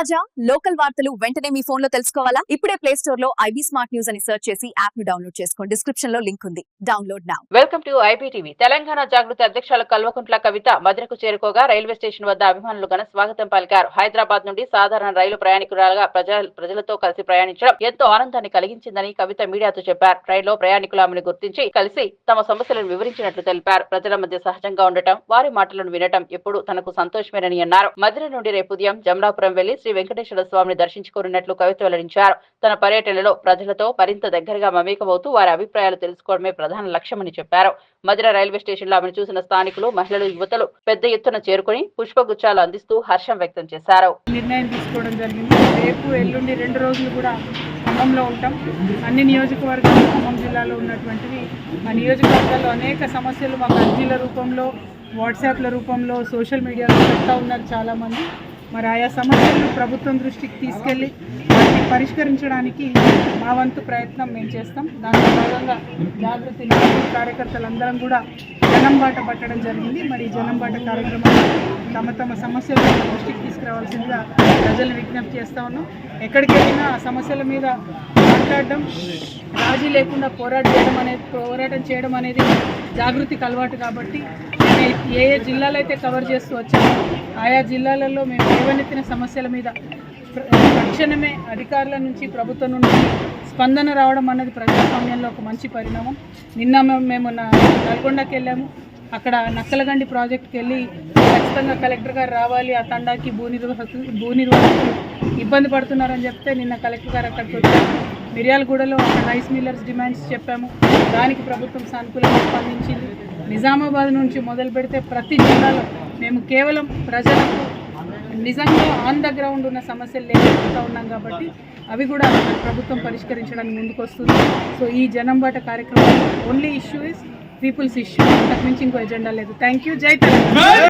తాజా లోకల్ వార్తలు వెంటనే మీ ఫోన్లో తెలుసుకోవాలా? ఇప్పుడే ప్లే స్టోర్లో ఐబీ స్మార్ట్ న్యూస్ అని సెర్చ్ చేసి యాప్ను డౌన్లోడ్ చేసుకోండి. డిస్క్రిప్షన్లో లింక్ ఉంది. Download now welcome to IPTV Telangana Jagruthi అధ్యక్షులు కల్వకుంట్ల కవిత మధురకు చేరుకోగా రైల్వే స్టేషన్ వద్ద అభిమానులు ఘన స్వాగతం పలికారు. హైదరాబాద్ నుండి సాధారణ రైలు ప్రయాణికురాలుగా ప్రజలతో కలిసి ప్రయాణించడం ఎంతో ఆనందాన్ని కలిగించిందని కవిత మీడియాతో చెప్పారు. రైల్లో ప్రయాణికులు ఆమెను గుర్తించి కలిసి తమ సమస్యలను వివరించినట్లు తెలిపారు. ప్రజల మధ్య సహజంగా ఉండటం వారి మాటలను వినటం ఎప్పుడు తనకు సంతోషమేనని అన్నారు. మధుర నుండి రేపు ఉదయం జమలాపురం వెళ్ళి శ్రీ వెంకటేశ్వర స్వామిని దర్శించుకోనున్నట్లు కవిత వెల్లడించారు. తన పర్యటనలో ప్రజలతో మరింత దగ్గరగా మమేకమవుతూ వారి అభిప్రాయాలు తెలుసుకోవడమే ప్రధాన లక్ష్యమని చెప్పారు. మధుర రైల్వే స్టేషన్లో ఆమెను చూసిన స్థానికులు మహిళలు యువతలు పెద్ద ఎత్తున చేరుకుని పుష్పగుచ్చాలు అందిస్తూ హర్షం వ్యక్తం చేశారు. నిర్ణయం తీసుకోవడం జరిగింది. రేపు ఎల్లుండి రెండు రోజులు కూడా ఖమ్మంలో ఉంటాం. అన్ని నియోజకవర్గాలు ఖమ్మం జిల్లాలో ఉన్నటువంటివి. ఆ నియోజకవర్గాల్లో అనేక సమస్యలు మాకు అర్జీల రూపంలో వాట్సాప్ల రూపంలో సోషల్ మీడియాలో పెడతా ఉన్నారు చాలామంది. మరి ఆయా సమస్యలను ప్రభుత్వం దృష్టికి తీసుకెళ్ళి వాటిని పరిష్కరించడానికి మా వంతు ప్రయత్నం మేము చేస్తాం. దాంట్లో భాగంగా జాగృతి కార్యకర్తలందరం కూడా జనం బాట పట్టడం జరిగింది. మరి జనం బాట కార్యక్రమంలో తమ తమ సమస్యలను దృష్టికి తీసుకురావాల్సిందిగా ప్రజలు విజ్ఞప్తి చేస్తా ఉన్నాం. ఎక్కడికి వెళ్ళినా ఆ సమస్యల మీద మాట్లాడడం రాజీ లేకుండా పోరాటం చేయడం అనేది పోరాటం చేయడం అనేది జాగృతికి అలవాటు కాబట్టి ఏ ఏ జిల్లాలు అయితే కవర్ చేస్తూ వచ్చామో ఆయా జిల్లాలలో మేము లేవనెత్తిన సమస్యల మీద తక్షణమే అధికారుల నుంచి ప్రభుత్వం నుండి స్పందన రావడం అన్నది ప్రజాస్వామ్యంలో ఒక మంచి పరిణామం. నిన్న మేము నా- నల్గొండకి వెళ్ళాము. అక్కడ నక్కలగండి ప్రాజెక్ట్కి వెళ్ళి ఖచ్చితంగా కలెక్టర్ గారు రావాలి ఆ తండాకి భూ నిర్వాహకులు భూ నిర్వాహకులు ఇబ్బంది పడుతున్నారని చెప్తే నిన్న కలెక్టర్ గారు అక్కడికి వచ్చారు. మిర్యాలగూడలో అక్కడ రైస్ మిల్లర్స్ డిమాండ్స్ చెప్పాము. దానికి ప్రభుత్వం సానుకూలంగా స్పందించింది. నిజామాబాద్ నుంచి మొదలు పెడితే ప్రతి జిల్లాలో మేము కేవలం ప్రజలకు నిజంగా ఆన్ ద గ్రౌండ్ ఉన్న సమస్యలు లేకుండా ఉన్నాం కాబట్టి అవి కూడా ప్రభుత్వం పరిష్కరించడానికి ముందుకు వస్తుంది సో ఈ జనం బాట కార్యక్రమం only issue is people's issue అంతకుమించి ఇంకో ఎజెండా లేదు. థ్యాంక్ యూ జై